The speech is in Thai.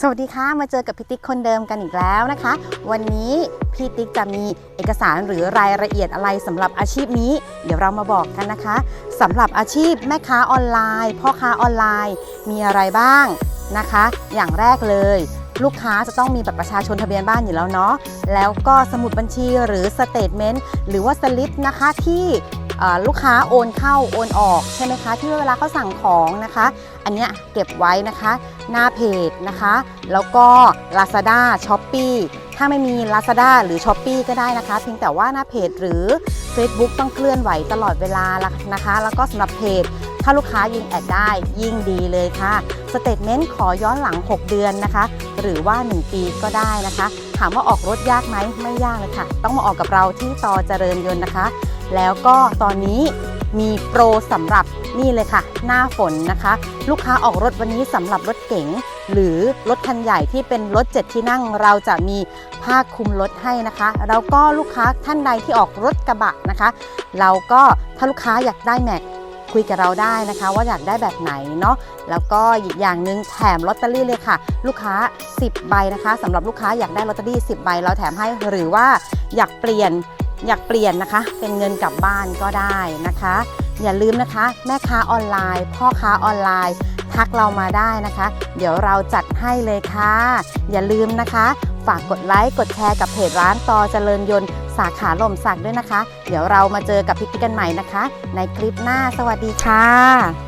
สวัสดีค่ะ มาเจอกับพี่ติ๊กคนเดิมกันอีกแล้วนะคะ วันนี้พี่ติ๊กจะมีเอกสารหรือรายละเอียดอะไรสำหรับอาชีพนี้ เดี๋ยวเรามาบอกกันนะคะสำหรับอาชีพแม่ค้าออนไลน์ พ่อค้าออนไลน์มีอะไรบ้างนะคะ อย่างแรกเลย ลูกค้าจะต้องมีบัตรประชาชนทะเบียนบ้านอยู่แล้วเนาะแล้วก็สมุดบัญชีหรือสเตทเมนต์หรือว่าสลิปนะคะที่ ลูกค้าโอนเข้าโอนออกใช่ไหมคะ ที่เวลาเขาสั่งของนะคะ อันเนี้ยเก็บไว้นะคะ หน้าเพจนะคะ แล้วก็ Lazada s h o p e e ถ้าไม่มี Lazada หรือ s h o p e e ก็ได้นะคะเพียงแต่ว่าหน้าเพจหรือ Facebook ต้องเคลื่อนไหวตลอดเวลาละนะคะ แล้วก็สำหรับเพจถ้าลูกค้ายิงแอดได้ยิ่งดีเลยค่ะ สเตทเมนต์ขอย้อนหลัง 6 เดือนนะคะ หรือว่า 1 ปีก็ได้นะคะ ถามว่าออกรถยากไหมไม่ยากเลยค่ะ ต้องมาออกกับเราที่ต่อเจริญยนต์นะคะ แล้วก็ตอนนี้มีโปรสำหรับนี่เลยค่ะ หน้าฝนนะคะ ลูกค้าออกรถวันนี้สำหรับรถเก๋งหรือรถคันใหญ่ที่เป็นรถ 7 ที่นั่ง เราจะมีผ้าคลุมรถให้นะคะ แล้วก็ลูกค้าท่านใดที่ออกรถกระบะนะคะ เราก็ถ้าลูกค้าอยากได้แม็กคุยกับเราได้นะคะ ว่าอยากได้แบบไหนเนาะแล้วก็อีกอย่างหนึ่งแถมลอตเตอรี่เลยค่ะ ลูกค้า 10 ใบนะคะสำหรับลูกค้าอยากได้ลอตเตอรี่ 10 ใบเราแถมให้หรือว่าอยากเปลี่ยน อยากเปลี่ยนนะคะ เป็นเงินกลับบ้านก็ได้นะคะ อย่าลืมนะคะ แม่ค้าออนไลน์ พ่อค้าออนไลน์ ทักเรามาได้นะคะ เดี๋ยวเราจัดให้เลยค่ะ อย่าลืมนะคะ ฝากกดไลค์กดแชร์กับเพจร้านตอเจริญยนต์ สาขาหล่มสักด้วยนะคะ เดี๋ยวเรามาเจอกับพี่ติ๊กกันใหม่นะคะ ในคลิปหน้าสวัสดีค่ะ